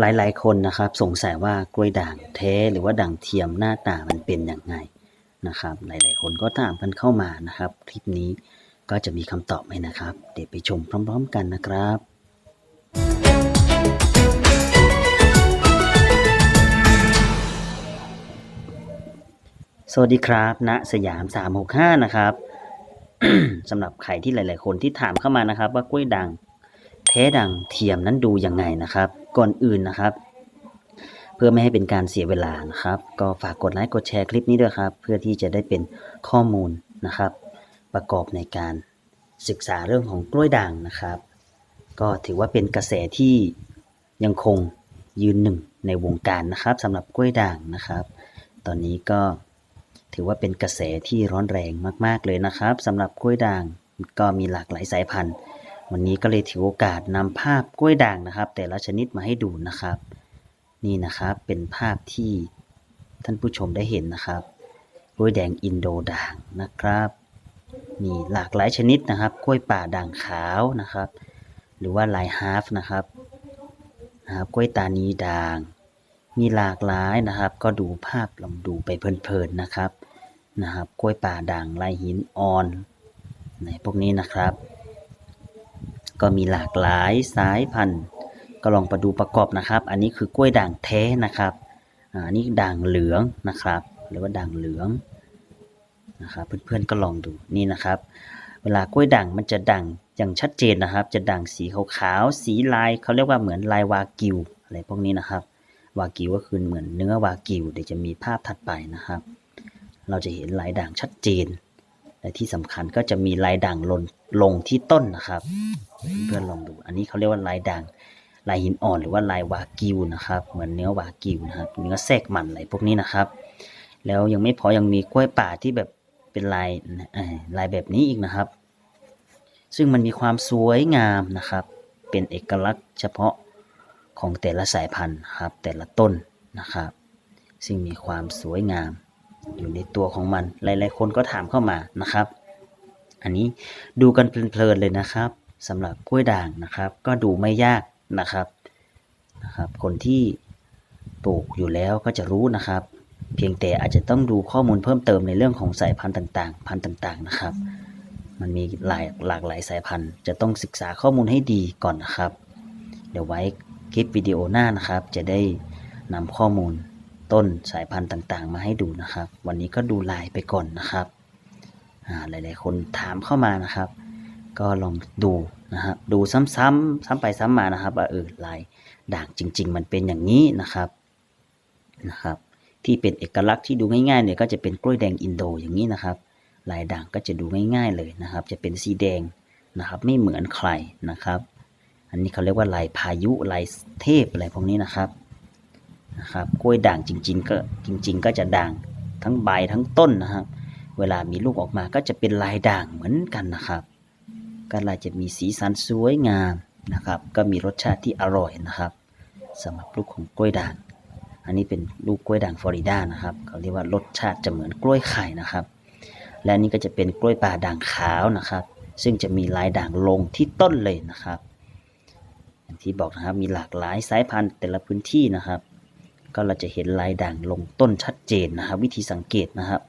หลายๆ คนนะครับสงสัยว่ากล้วยด่างแท้หรือว่าด่างเทียมหน้าตามันเป็นอย่างไงนะครับ หลายๆ คนก็ถามกันเข้ามานะครับ คลิปนี้ก็จะมีคำตอบให้นะครับ เดี๋ยวไปชมพร้อม ๆ กันนะครับสวัสดีครับณสยาม 365 นะครับสำหรับใครที่หลาย ๆ คนที่ถามเข้ามานะครับ ว่ากล้วยด่างแท้ด่างเทียมนั้นดูยังไงนะครับ ก่อนอื่นนะครับ เพื่อไม่ให้เป็นการเสียเวลานะครับ ก็ฝากกดไลค์กดแชร์คลิปนี้ด้วยครับ เพื่อที่จะได้เป็นข้อมูลนะครับ ประกอบในการศึกษาเรื่องของกล้วยด่างนะครับ ก็ถือว่าเป็นกระแสที่ยังคงยืนหนึ่งในวงการนะครับสำหรับกล้วยด่างนะครับ ตอนนี้ก็ถือว่าเป็นกระแสที่ร้อนแรงมาก ๆ เลยนะครับสำหรับกล้วยด่างก็มีหลากหลายสายพันธุ์ วันนี้ก็เลยถือโอกาสนำภาพกล้วยด่างนะครับ แต่ละชนิดมาให้ดูนะครับ นี่นะครับเป็นภาพที่ท่านผู้ชมได้เห็นนะครับกล้วยแดงอินโดด่างนะครับมีหลากหลายชนิดนะครับ กล้วยป่าด่างขาวนะครับ หรือว่าลายฮาฟนะครับนะครับกล้วยตานีด่าง มีหลากหลายนะครับ ก็ดูภาพลองดูไปเพลินๆนะครับนะครับ กล้วยป่าด่างลายหินอ่อนในพวกนี้นะครับ ก็มีหลากหลายสายพันธุ์ ก็ลองมาดูประกอบนะครับ อันนี้คือกล้วยด่างแท้นะครับอ่าอันนี้ด่างเหลืองนะครับ หรือว่าด่างเหลืองนะครับเพื่อนๆก็ลองดูนี่นะครับ เวลากล้วยด่างมันจะด่างอย่างชัดเจนนะครับ จะด่างสีขาวๆสีลายเขาเรียกว่าเหมือนลายวากิวอะไรพวกนี้นะครับ วากิวก็คือเหมือนเนื้อวากิวเดี๋ยวจะมีภาพถัดไปนะครับ เราจะเห็นลายด่างชัดเจน และที่สำคัญก็จะมีลายด่างลงลงที่ต้นนะครับ เพื่อนลองดู อันนี้เขาเรียกว่าลายด่างลายหินอ่อนหรือว่าลายวากิวนะครับ เหมือนเนื้อวากิวนะครับ เนื้อแทรกมันอะไรพวกนี้นะครับ แล้วยังไม่พอยังมีกล้วยป่าที่แบบเป็นลายลายแบบนี้อีกนะครับ ซึ่งมันมีความสวยงามนะครับ เป็นเอกลักษณ์เฉพาะของแต่ละสายพันธุ์ครับ แต่ละต้นนะครับ ซึ่งมีความสวยงาม อยู่ในตัวของมัน หลาย ๆ คนก็ถามเข้ามานะครับ อันนี้ดูกันเพลินๆเลยนะครับสำหรับกล้วยด่างนะครับ ก็ดูไม่ยากนะครับนะครับ คนที่ปลูกอยู่แล้วก็จะรู้นะครับ เพียงแต่อาจจะต้องดูข้อมูลเพิ่มเติมในเรื่องของสายพันธุ์ต่าง ๆ พันธุ์ต่าง ๆ นะครับ มันมีหลายหลากหลายสายพันธุ์ จะต้องศึกษาข้อมูลให้ดีก่อนนะครับ เดี๋ยวไว้คลิปวิดีโอหน้านะครับ จะได้นำข้อมูล ต้นสายพันธุ์ต่างๆ มาให้ดูนะครับ วันนี้ก็ดูลายไปก่อนนะครับหลายๆ คนถามเข้ามานะครับ ก็ลองดูนะครับดูซ้ำๆซ้ำไปซ้ำมานะครับว่าเออลายด่างจริง ๆ มันเป็นอย่างนี้นะครับนะครับ ที่เป็นเอกลักษณ์ที่ดูง่ายๆเนี่ยก็จะเป็นกล้วยแดงอินโดอย่างนี้นะครับ ลายด่างก็จะดูง่าย ๆเลยนะครับ จะเป็นสีแดงนะครับ ไม่เหมือนใครนะครับ อันนี้เขาเรียกว่าลายพายุลายเทพอะไรพวกนี้นะครับ นะครับกล้วยด่างจริง ๆ ก็จริง ๆ ก็จะด่างทั้งใบทั้งต้นนะครับ เวลามีลูกออกมาก็จะเป็นลายด่างเหมือนกันนะครับก็ลายจะมีสีสันสวยงามนะครับ ก็มีรสชาติที่อร่อยนะครับสำหรับลูกของกล้วยด่าง อันนี้เป็นลูกกล้วยด่างฟลอริดานะครับเขาเรียกว่ารสชาติจะเหมือนกล้วยไข่นะครับ และนี่ก็จะเป็นกล้วยป่าด่างขาวนะครับ ซึ่งจะมีลายด่างลงที่ต้นเลยนะครับ อย่างที่บอกนะครับมีหลากหลายสายพันธุ์แต่ละพื้นที่นะครับ ก็เราจะเห็นลายด่างลงต้นชัดเจนนะครับ วิธีสังเกตนะครับ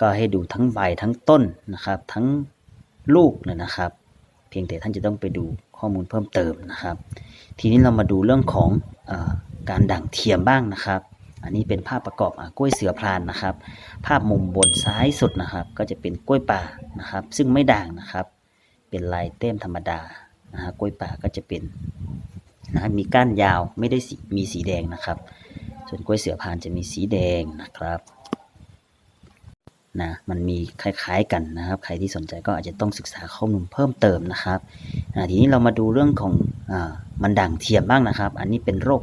ก็ให้ดูทั้งใบทั้งต้นนะครับ ทั้งลูกเลยนะครับ เพียงแต่ท่านจะต้องไปดูข้อมูลเพิ่มเติมนะครับ ทีนี้เรามาดูเรื่องของอการด่างเทียมบ้างนะครับ อันนี้เป็นภาพประกอบอกล้วยเสือพรานนะครับ ภาพมุมบนซ้ายสุดนะครับ ก็จะเป็นกล้วยป่านะครับ ซึ่งไม่ด่างนะครับ เป็นลายเต้มธรรมดานะฮะกล้วยป่าก็จะเป็นนะมีก้านยาวไม่ได้มีสีแดงนะครับ ส่วนกล้วยเสือพานจะมีสีแดงนะครับนะมันมีคล้ายๆกันนะครับ ใครที่สนใจก็อาจจะต้องศึกษาข้อมูลเพิ่มเติมนะครับทีนี้เรามาดูเรื่องของอมันด่างเทียมบ้างนะครับ อันนี้เป็นโรค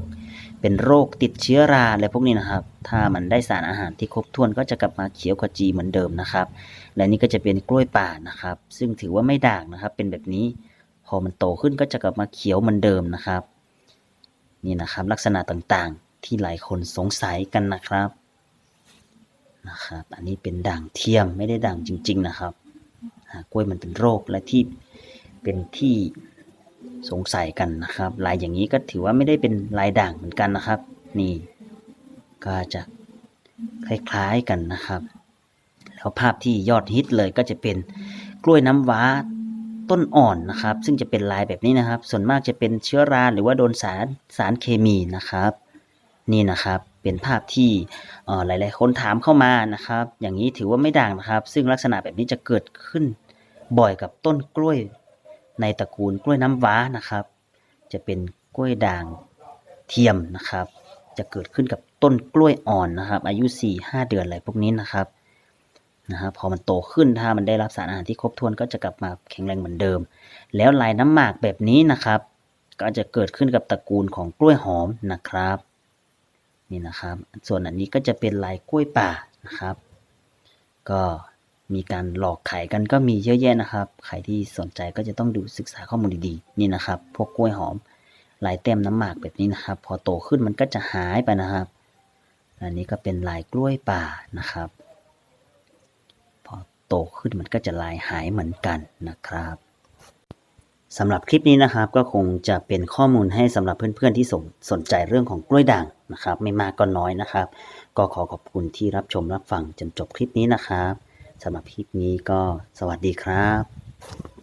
เป็นโรคติดเชื้อราอะไรพวกนี้นะครับ ถ้ามันได้สารอาหารที่ครบถ้วนก็จะกลับมาเขียวขจีเหมือนเดิมนะครับ และนี่ก็จะเป็นกล้วยป่านะครับ ซึ่งถือว่าไม่ด่างนะครับ เป็นแบบนี้ พอมันโตขึ้นก็จะกลับมาเขียวเหมือนเดิมนะครับ นี่นะครับ ลักษณะต่างๆ ที่หลายคนสงสัยกันนะครับนะครับ อันนี้เป็นด่างเทียมไม่ได้ด่างจริง ๆ นะครับกล้วยมันเป็นโรคและที่เป็นที่สงสัยกันนะครับ ลายอย่างนี้ก็ถือว่าไม่ได้เป็นลายด่างเหมือนกันนะครับ นี่ ก็จะคล้ายๆกันนะครับ แล้วภาพที่ยอดฮิตเลยก็จะเป็นกล้วยน้ำว้าต้นอ่อนนะครับ ซึ่งจะเป็นลายแบบนี้นะครับ ส่วนมากจะเป็นเชื้อราหรือว่าโดนสารสารเคมีนะครับ นี่นะครับเป็นภาพที่หลาย ๆ คนถามเข้ามานะครับ อย่างนี้ถือว่าไม่ด่างนะครับ ซึ่งลักษณะแบบนี้จะเกิดขึ้นบ่อยกับต้นกล้วยในตระกูลกล้วยน้ำว้านะครับ จะเป็นกล้วยด่างเทียมนะครับ จะเกิดขึ้นกับต้นกล้วยอ่อนนะครับ อายุ 4-5 เดือนอะไรพวกนี้นะครับนะครับพอมันโตขึ้นถ้ามันได้รับสารอาหารที่ครบถ้วนก็จะกลับมาแข็งแรงเหมือนเดิม แล้วลายน้ำหมากแบบนี้นะครับ ก็จะเกิดขึ้นกับตระกูลของกล้วยหอมนะครับ นี่นะครับ ส่วนอันนี้ก็จะเป็นลายกล้วยป่านะครับ ก็มีการหลอกขายกันก็มีเยอะแยะนะครับ ใครที่สนใจก็จะต้องดูศึกษาข้อมูลดีๆ นี่นะครับ พวกกล้วยหอมลายเต็มน้ำหมากแบบนี้นะครับ พอโตขึ้นมันก็จะหายไปนะครับ อันนี้ก็เป็นลายกล้วยป่านะครับ พอโตขึ้นมันก็จะลายหายเหมือนกันนะครับ สำหรับคลิปนี้นะครับก็คงจะเป็นข้อมูลให้สำหรับเพื่อนๆที่สนสนใจเรื่องของกล้วยด่างนะครับ ไม่มากก็น้อยนะครับ ก็ขอขอบคุณที่รับชมรับฟังจนจบคลิปนี้นะครับสำหรับคลิปนี้ก็สวัสดีครับ